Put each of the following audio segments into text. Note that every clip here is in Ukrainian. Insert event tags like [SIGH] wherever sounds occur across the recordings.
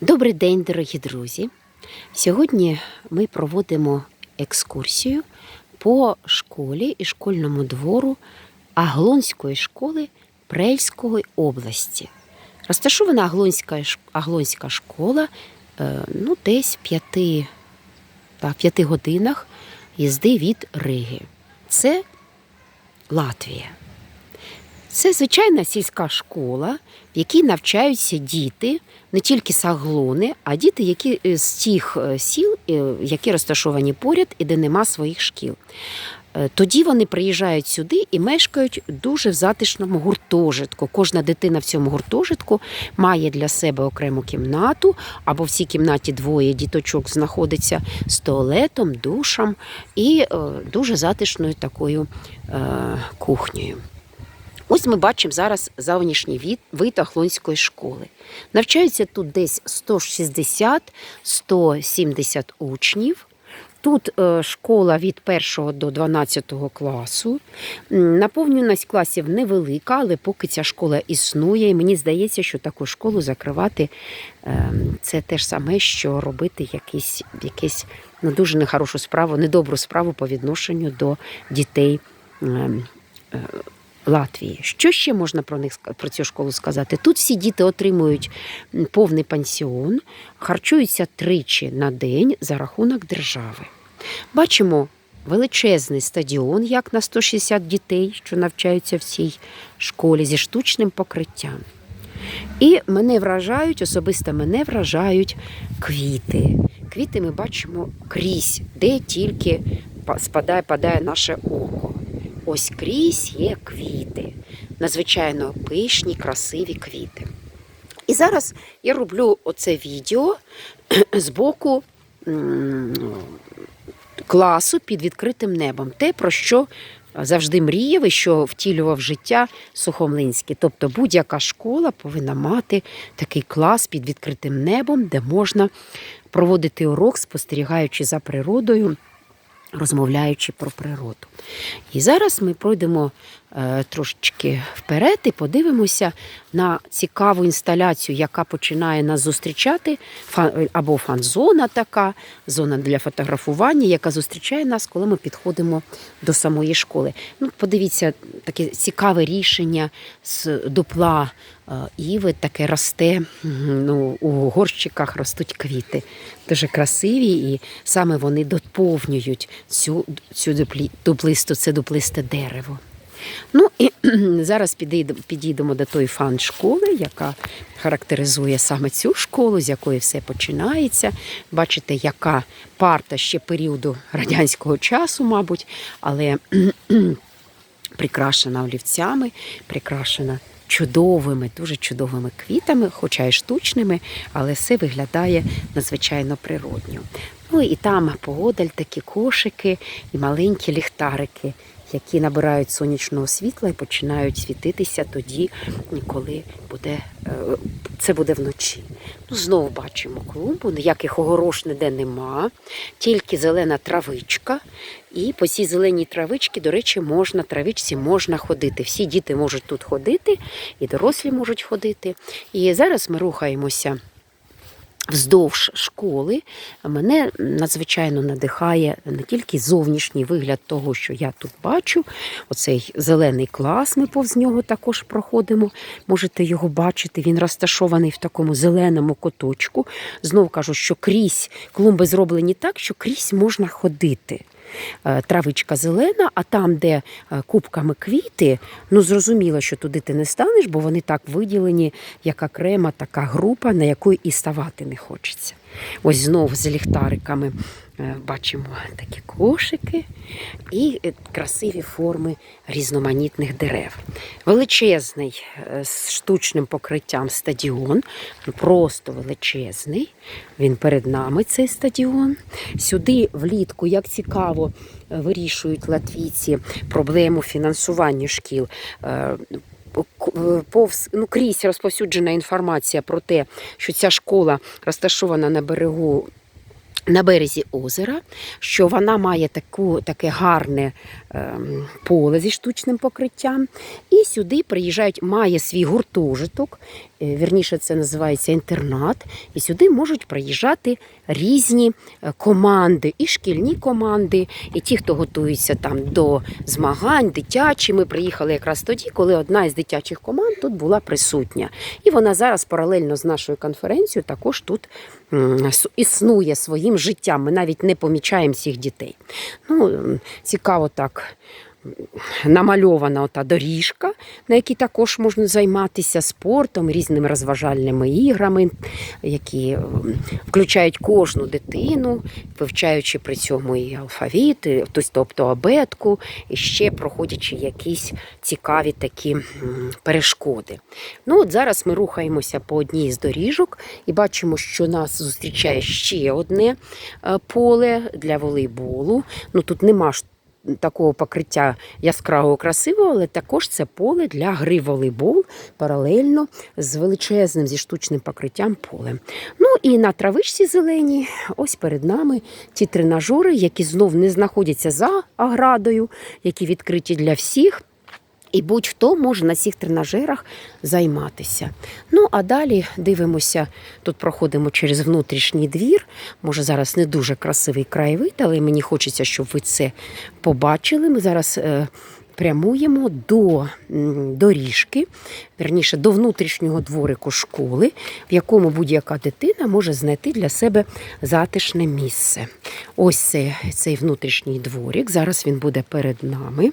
Добрий день, дорогі друзі. Сьогодні ми проводимо екскурсію по школі і школьному двору Аглонської школи Прельської області. Розташована Аглонська, Аглонська школа е, ну, десь в п'яти, та, в п'яти годинах їзди від Риги. Це Латвія. Це звичайна сільська школа, в якій навчаються діти, не тільки з Аглони, а діти, які е, з тих е, сіл, е, які розташовані поряд і де нема своїх шкіл. Тоді вони приїжджають сюди і мешкають дуже в затишному гуртожитку. Кожна дитина в цьому гуртожитку має для себе окрему кімнату, або в цій кімнаті двоє діточок знаходиться з туалетом, душем і дуже затишною такою кухнею. Ось ми бачимо зараз зовнішній вид Ахлонської школи. Навчаються тут десь 160-170 учнів. Тут е, школа від 1 до 12 класу. Наповненість класів невелика, але поки ця школа існує, і мені здається, що таку школу закривати е, це те ж саме, що робити якісь, якесь ну, дуже нехорошу справу, недобру справу по відношенню до дітей. Латвії. Що ще можна про них про цю школу сказати? Тут всі діти отримують повний пансіон, харчуються тричі на день за рахунок держави. Бачимо величезний стадіон, як на 160 дітей, що навчаються в цій школі зі штучним покриттям. І мене вражають, особисто мене вражають квіти. Квіти ми бачимо крізь, де тільки спадає, падає наше око. Ось крізь є квіти, надзвичайно пишні, красиві квіти. І зараз я роблю оце відео [CLEARS THROAT] з боку класу під відкритим небом. Те, про що завжди мріяв і що втілював життя Сухомлинський. Тобто будь-яка школа повинна мати такий клас під відкритим небом, де можна проводити урок, спостерігаючи за природою розмовляючи про природу. І зараз ми пройдемо трошечки вперед і подивимося на цікаву інсталяцію, яка починає нас зустрічати, фан, або фан-зона така, зона для фотографування, яка зустрічає нас, коли ми підходимо до самої школи. Ну, подивіться, таке цікаве рішення з дупла е, іви, таке росте. Ну, у горщиках ростуть квіти. Дуже красиві, і саме вони доповнюють цю, цю дуплі, дуплисту, це дуплисте дерево. Ну і [CLEARS THROAT] зараз підійдемо, до тої фан-школи, яка характеризує саме цю школу, з якої все починається. Бачите, яка парта ще періоду радянського часу, мабуть, але [CLEARS THROAT] прикрашена олівцями, прикрашена чудовими, дуже чудовими квітами, хоча й штучними, але все виглядає надзвичайно природньо. Ну і там поодаль такі кошики і маленькі ліхтарики, які набирають сонячного світла і починають світитися тоді, коли буде, е, це буде вночі. Ну, знову бачимо клумбу, ніяких огорош ніде нема, тільки зелена травичка. І по цій зеленій травичці, до речі, можна травичці можна ходити. Всі діти можуть тут ходити, і дорослі можуть ходити. І зараз ми рухаємося. Вздовж школи мене надзвичайно надихає не тільки зовнішній вигляд того, що я тут бачу. Оцей зелений клас, ми повз нього також проходимо. Можете його бачити. Він розташований в такому зеленому куточку. Знов кажу, що крізь клумби зроблені так, що крізь можна ходити. Е, Травичка зелена, а там, де е, кубками квіти, ну зрозуміло, що туди ти не станеш, бо вони так виділені, як окрема така група, на яку і ставати не хочеться. Ось знову з ліхтариками е, бачимо такі кошики і е, красиві форми різноманітних дерев. Величезний е, з штучним покриттям стадіон, просто величезний. Він перед нами цей стадіон. Сюди влітку, як цікаво, вирішують латвійці проблему фінансування шкіл. Е, Повз ну, крізь розповсюджена інформація про те, що ця школа розташована на берегу. На березі озера, що вона має таку, таке гарне е, поле зі штучним покриттям. І сюди приїжджають, має свій гуртожиток, вірніше, це називається інтернат. І сюди можуть приїжджати різні е, команди, і шкільні команди, і ті, хто готується там до змагань, дитячі. Ми приїхали якраз тоді, коли одна із дитячих команд тут була присутня. І вона зараз паралельно з нашою конференцією також тут існує своїм життям. Ми навіть не помічаємо всіх дітей. Ну, цікаво так намальована ота доріжка, на якій також можна займатися спортом, різними розважальними іграми, які включають кожну дитину, вивчаючи при цьому і алфавіт, тобто- абетку, і ще проходячи якісь цікаві такі перешкоди. Ну, от зараз ми рухаємося по одній з доріжок і бачимо, що нас зустрічає ще одне е, поле для волейболу. Ну тут нема такого покриття яскравого красивого, але також це поле для гри волейбол паралельно з величезним зі штучним покриттям полем. Ну і на травичці зеленій, ось перед нами ті тренажери, які знов не знаходяться за оградою, які відкриті для всіх. І будь-хто може на цих тренажерах займатися. Ну, а далі дивимося, тут проходимо через внутрішній двір. Може, зараз не дуже красивий краєвид, але мені хочеться, щоб ви це побачили. Ми зараз е, прямуємо до доріжки, верніше до внутрішнього дворику школи, в якому будь-яка дитина може знайти для себе затишне місце. Ось це, цей внутрішній дворик. Зараз він буде перед нами.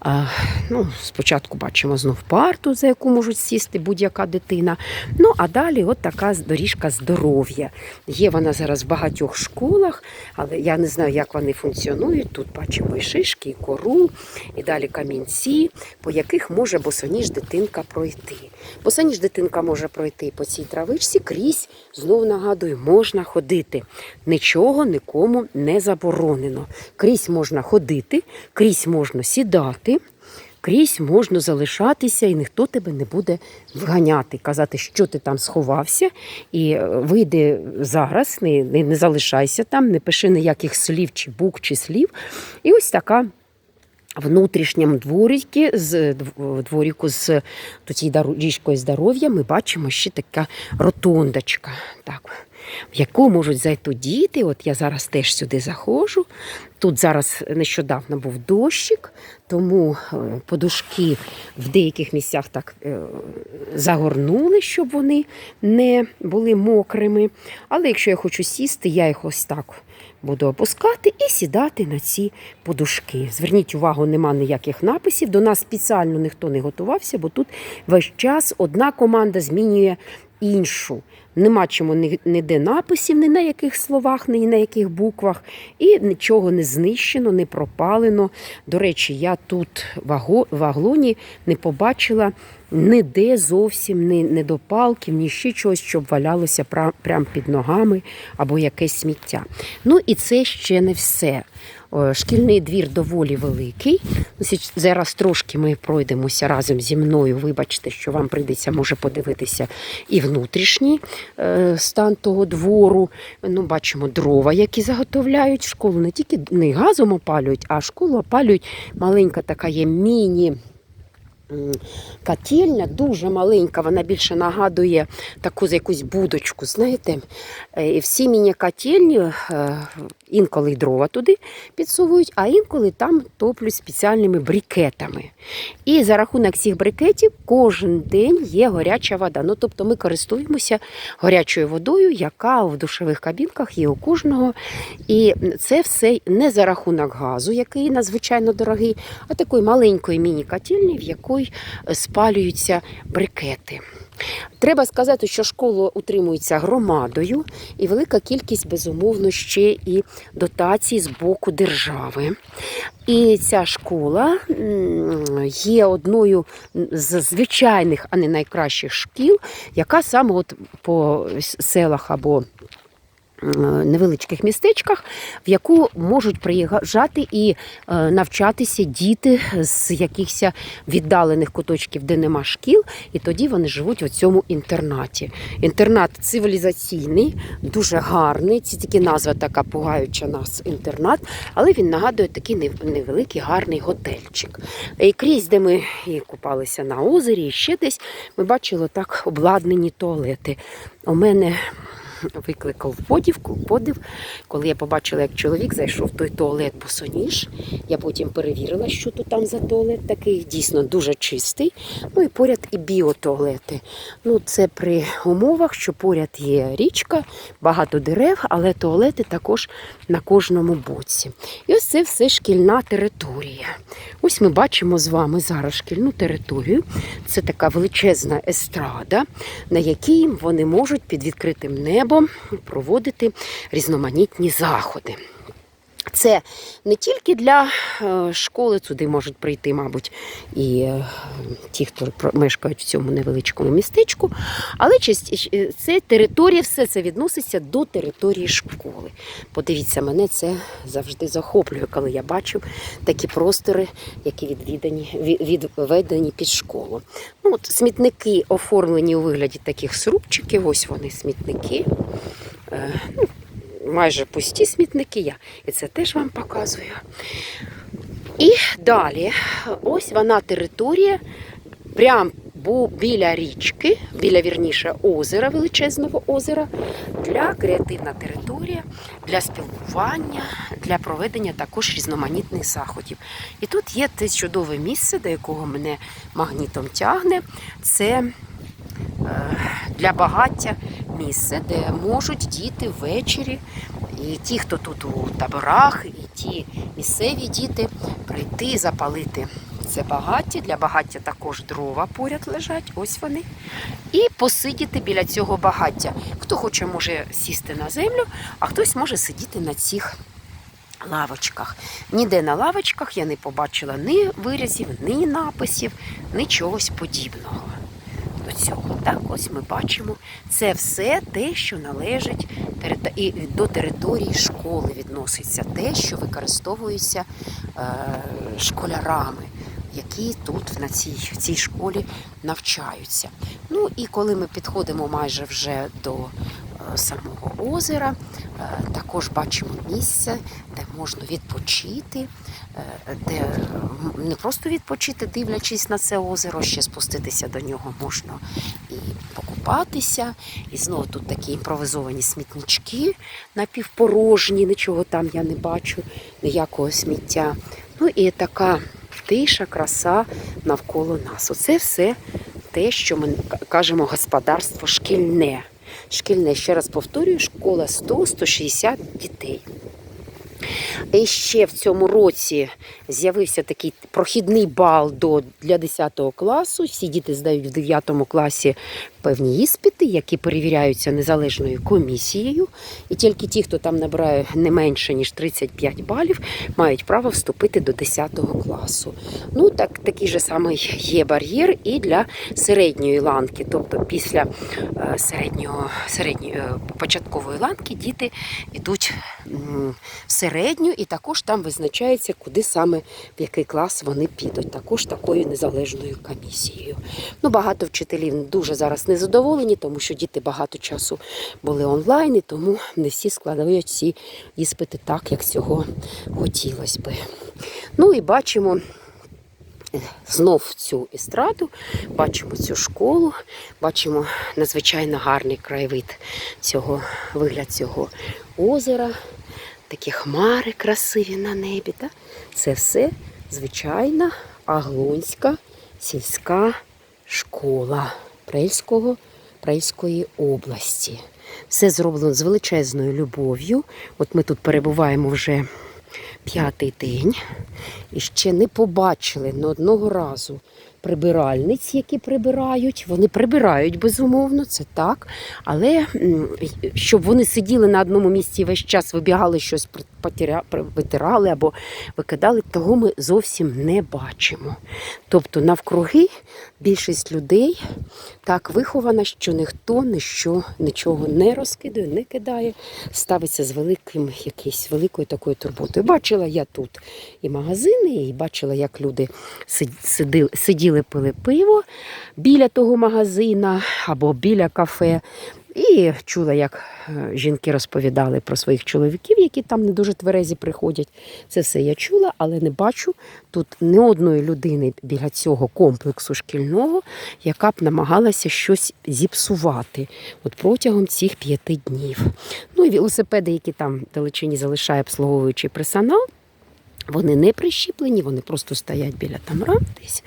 А, ну, спочатку бачимо знов парту, за яку можуть сісти будь-яка дитина. Ну, а далі от така доріжка здоров'я. Є вона зараз в багатьох школах, але я не знаю, як вони функціонують. Тут бачимо і шишки, і кору, і далі камінці, по яких може босоніж дитинка пройти. Босоніж дитинка може пройти по цій травичці крізь, знов нагадую, можна ходити. Нічого нікому не заборонено. Крізь можна ходити, крізь можна сідати. Крізь можна залишатися, і ніхто тебе не буде вганяти, казати, що ти там сховався, і е, вийди зараз, не, не, не залишайся там, не пиши ніяких слів, чи букв, чи слів. І ось така внутрішньому дворіки, з дворіку з тією доріжкою здоров'я ми бачимо ще така ротондочка, так, в яку можуть зайти діти. От я зараз теж сюди заходжу. Тут зараз нещодавно був дощик, тому е, подушки в деяких місцях так е, загорнули, щоб вони не були мокрими. Але якщо я хочу сісти, я їх ось так буду опускати і сідати на ці подушки. Зверніть увагу, нема ніяких написів. До нас спеціально ніхто не готувався, бо тут весь час одна команда змінює іншу. Нема чому ніде написів, ні на яких словах, ні на яких буквах, і нічого не знищено, не пропалено. До речі, я тут в аглоні не побачила ніде зовсім ні недопалків, ні ще чогось, щоб валялося прямо під ногами або якесь сміття. Ну і це ще не все. Е, Шкільний двір доволі великий. Зараз трошки ми пройдемося разом зі мною. Вибачте, що вам прийдеться може подивитися і внутрішній е, стан того двору. Ну, бачимо дрова, які заготовляють школу. Не тільки не газом опалюють, а школу опалюють. Маленька така є міні. Котельня дуже маленька, вона більше нагадує таку якусь будочку, знаєте. Е, І всі міні-котельні інколи дрова туди підсовують, а інколи там топлють спеціальними брикетами. І за рахунок цих брикетів кожен день є гаряча вода. Ну, тобто ми користуємося гарячою водою, яка в душових кабінках є у кожного. І це все не за рахунок газу, який надзвичайно дорогий, а такої маленької міні-котельні, в якій спалюються брикети. Треба сказати, що школа утримується громадою, і велика кількість, безумовно, ще і дотацій з боку держави. І ця школа є одною з звичайних, а не найкращих шкіл, яка саме от по селах або невеличких містечках, в яку можуть приїжджати і е, навчатися діти з якихось віддалених куточків, де нема шкіл, і тоді вони живуть у цьому інтернаті. Інтернат цивілізаційний, дуже гарний. Це тільки назва така пугаюча нас інтернат, але він нагадує такий невеликий гарний готельчик. І крізь, де ми і купалися на озері, і ще десь, ми бачили так обладнані туалети. У мене викликав подівку, подив, коли я побачила, як чоловік зайшов в той туалет босоніж. Я потім перевірила, що тут там за туалет такий, дійсно дуже чистий. Ну і поряд і біотуалети. Ну, це при умовах, що поряд є річка, багато дерев, але туалети також на кожному боці. І ось це все шкільна територія. Ось ми бачимо з вами зараз шкільну територію. Це така величезна естрада, на якій вони можуть під відкритим небом проводити різноманітні заходи. Це не тільки для е, школи, туди можуть прийти, мабуть, і е, ті, хто мешкають в цьому невеличкому містечку, але це територія, все це відноситься до території школи. Подивіться, мене це завжди захоплює, коли я бачу такі простори, які відвідані, відведені під школу. Ну, от смітники оформлені у вигляді таких срубчиків, ось вони смітники. Е, ну, майже пусті смітники я. І це теж вам показую. І далі, ось вона територія, прям біля річки, біля вірніше озера, величезного озера, для креативна територія, для спілкування, для проведення також різноманітних заходів. І тут є те чудове місце, до якого мене магнітом тягне. Це е, для багаття місце, де можуть діти ввечері, і ті, хто тут у таборах, і ті місцеві діти прийти запалити це багаття. Для багаття також дрова поряд лежать, ось вони. І посидіти біля цього багаття. Хто хоче, може сісти на землю, а хтось може сидіти на цих лавочках. Ніде на лавочках я не побачила ні виразів, ні написів, ні чогось подібного цього. Так, ось ми бачимо. Це все те, що належить і до території школи відноситься, те, що використовується е, школярами, які тут на цій, в цій школі навчаються. Ну і коли ми підходимо майже вже до самого озера, е, також бачимо місце, де можна відпочити, е, де не просто відпочити, дивлячись на це озеро, ще спуститися до нього можна і покупатися. І знову тут такі імпровизовані смітнички напівпорожні, нічого там я не бачу, ніякого сміття. Ну і така тиша, краса навколо нас. Оце все те, що ми кажемо господарство шкільне. Шкільне, ще раз повторюю, школа 100-160 дітей. І ще в цьому році з'явився такий прохідний бал до, для 10 класу. Всі діти здають в 9 класі певні іспити, які перевіряються незалежною комісією. І тільки ті, хто там набирає не менше, ніж 35 балів, мають право вступити до 10 класу. Ну, так, такий же самий є бар'єр і для середньої ланки. Тобто після е, середнього, середньої, е, початкової ланки діти йдуть в середню, і також там визначається, куди саме в який клас вони підуть. Також такою незалежною комісією. Ну, багато вчителів дуже зараз незадоволені, тому що діти багато часу були онлайн, і тому не всі складають ці іспити так, як цього хотілося би. Ну і бачимо. Знов цю естраду, бачимо цю школу, бачимо надзвичайно гарний краєвид цього вигляд цього озера, такі хмари красиві на небі. Так? Це все звичайна Аглонська сільська школа Прельського, Прельської області. Все зроблено з величезною любов'ю. От ми тут перебуваємо вже п'ятий день і ще не побачили ні одного разу прибиральниць, які прибирають. Вони прибирають безумовно, це так. Але щоб вони сиділи на одному місці весь час вибігали щось витирали або викидали, того ми зовсім не бачимо. Тобто навкруги більшість людей так вихована, що ніхто ніщо, нічого не розкидає, не кидає, ставиться з великим якоюсь великою такою турботою. Бачила я тут і магазини, і бачила, як люди сид- сидили, сиділи, пили пиво біля того магазина або біля кафе. І чула, як е, жінки розповідали про своїх чоловіків, які там не дуже тверезі приходять. Це все я чула, але не бачу тут ні одної людини біля цього комплексу шкільного, яка б намагалася щось зіпсувати от протягом цих п'яти днів. Ну і велосипеди, які там в далечині залишає обслуговуючий персонал, вони не прищіплені, вони просто стоять біля там рам десь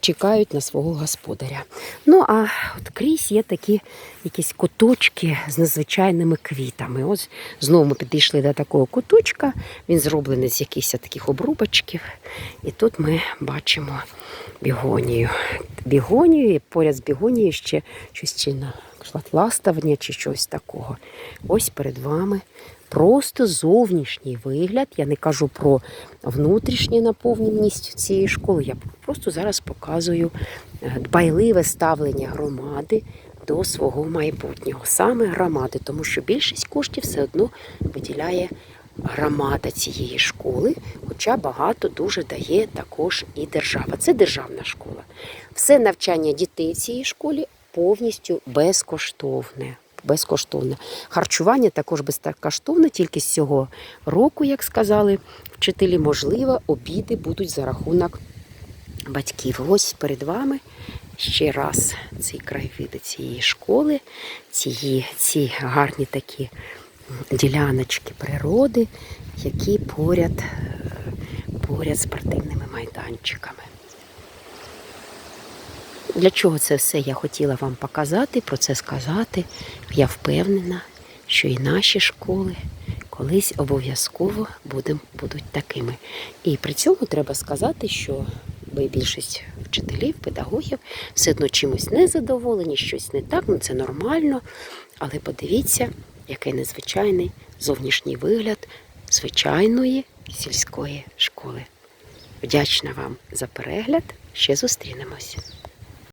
чекають на свого господаря. Ну а от крізь є такі якісь куточки з надзвичайними квітами. Ось знову ми підійшли до такого куточка. Він зроблений з якихось таких обрубочків. І тут ми бачимо бігонію. Бігонію, і поряд з бігонією ще щось чи на кшталт ластавня чи щось такого. Ось перед вами просто зовнішній вигляд. Я не кажу про внутрішню наповненість цієї школи. Я просто зараз показую е, дбайливе ставлення громади до свого майбутнього, саме громади, тому що більшість коштів все одно виділяє громада цієї школи, хоча багато дуже дає також і держава. Це державна школа. Все навчання дітей в цій школі повністю безкоштовне. Безкоштовне. Харчування також безкоштовне, тільки з цього року, як сказали вчителі, можливо, обіди будуть за рахунок батьків. Ось перед вами ще раз ці краєвиди цієї школи, ці, ці гарні такі діляночки природи, які поряд, е, поряд спортивними майданчиками. Для чого це все я хотіла вам показати, про це сказати. Я впевнена, що і наші школи колись обов'язково будуть такими. І при цьому треба сказати, що більшість вчителів, педагогів все одно чимось не задоволені, щось не так, ну це нормально. Але подивіться, який незвичайний зовнішній вигляд звичайної сільської школи. Вдячна вам за перегляд. Ще зустрінемось.